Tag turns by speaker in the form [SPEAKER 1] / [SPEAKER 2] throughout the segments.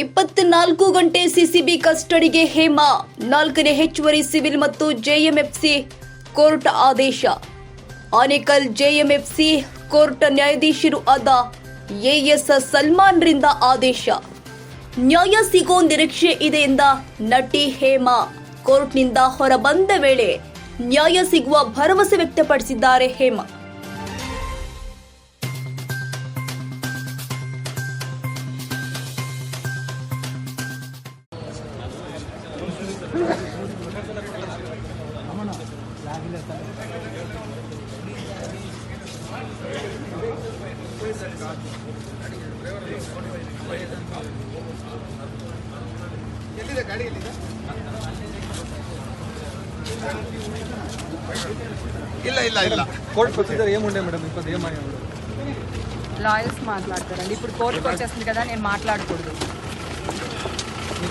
[SPEAKER 1] ಇಪ್ಪತ್ನಾಲ್ಕು ಗಂಟೆ ಸಿಸಿಬಿ ಕಸ್ಟಡಿಗೆ ಹೇಮಾ, ನಾಲ್ಕನೇ ಹೆಚ್ಚುವರಿ ಸಿವಿಲ್ ಮತ್ತು ಜೆಎಂಎಫ್ಸಿ ಕೋರ್ಟ್ ಆದೇಶ. ಆನೇಕಲ್ ಜೆಎಂಎಫ್ಸಿ ಕೋರ್ಟ್ ನ್ಯಾಯಾಧೀಶರು ಆದ ಎಎಸ್ ಸಲ್ಮಾನ್ರಿಂದ ಆದೇಶ. ನ್ಯಾಯ ಸಿಗೋ ನಿರೀಕ್ಷೆ ಇದೆ ಎಂದ ನಟಿ ಹೇಮಾ. ಕೋರ್ಟ್ನಿಂದ ಹೊರಬಂದ ವೇಳೆ ನ್ಯಾಯ ಸಿಗುವ ಭರವಸೆ ವ್ಯಕ್ತಪಡಿಸಿದ್ದಾರೆ ಹೇಮಾ.
[SPEAKER 2] ಇಲ್ಲ ಇಲ್ಲ ಇಲ್ಲ
[SPEAKER 3] కోర్టు ప్రొసీజర్ ఏముండే మేడం ఇప్పుడు ఏమని
[SPEAKER 4] లాయర్స్ మాట్లాడతారండి ఇప్పుడు కోర్టుకు వచ్చేస్తుంది కదా నేను మాట్లాడకూడదు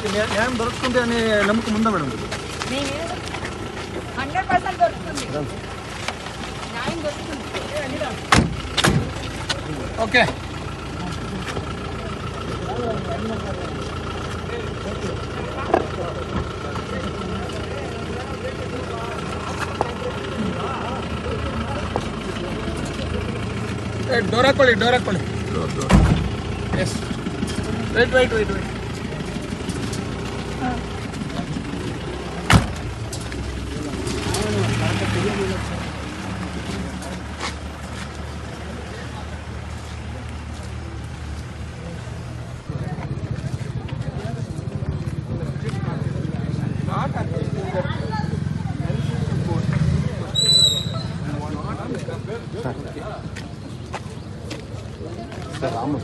[SPEAKER 3] మీకు న్యాయం దొరుకుతుంది అనే నమ్మకం ఉందా మేడం?
[SPEAKER 4] హండ్రెడ్ పర్సెంట్ దొరుకుతుంది. న్యాయం దొరుకుతుంది.
[SPEAKER 2] ఓకే. డోరా కోళి yes wait wait wait wait Vamos.